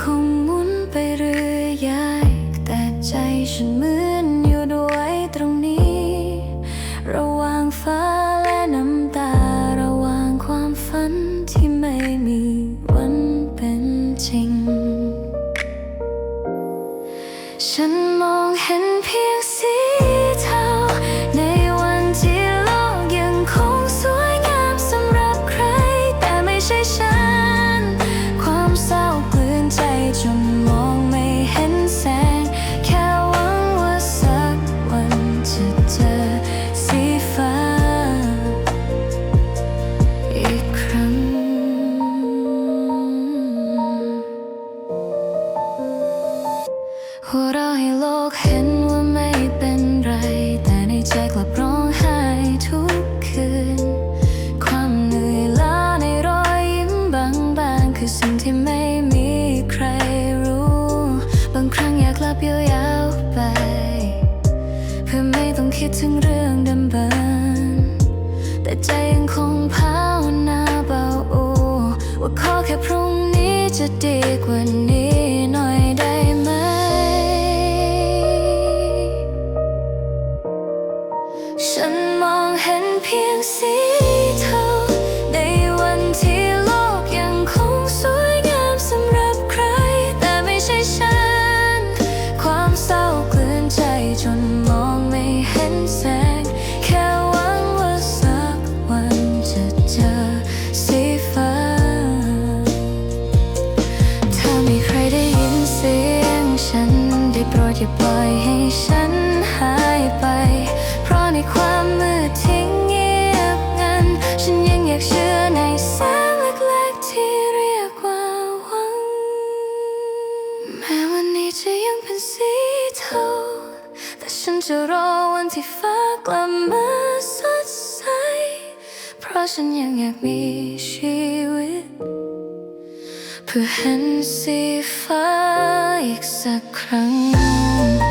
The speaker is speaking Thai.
คงหมุนไปเรื่อยายแต่ใจฉันเหมือนอยู่ด้วยตรงนี้ ระหว่างฟ้าและน้ำตา ระหว่างความฝันที่ไม่มีวันเป็นจริง ฉันมองเห็นเพียงสี หัวเราะให้โลกเห็นว่าไม่เป็นไร แต่ในใจกลับร้องไห้ทุกคืน ความเหนื่อยล้าในรอยยิ้มบางๆคือสิ่งที่ไม่มีใครรู้ บางครั้งอยากหลับยาวๆไป เพื่อไม่ต้องคิดถึงเรื่องเดิมๆแต่ใจยังคงภาวนาเบาโอว่าขอแค่พรุ่งนี้จะดีกว่านี้ พียงสีเทาในวันที่โลกยังคงสวยงามสำหรับใคร แต่ไม่ใช่ฉัน ความเศร้ากลืนใจจนมองไม่เห็นแสง แค่หวังว่าสักวันจะเจอสีฟ้า ถ้ามีใครได้ยินเสียงฉัน ได้โปรดอย่าปล่อยให้ฉัน จะรอวันที่ฟ้ากลับมาสดใส เพราะฉันยังอยากมีชีวิต เพื่อเห็นสีฟ้าอีกสักครั้ง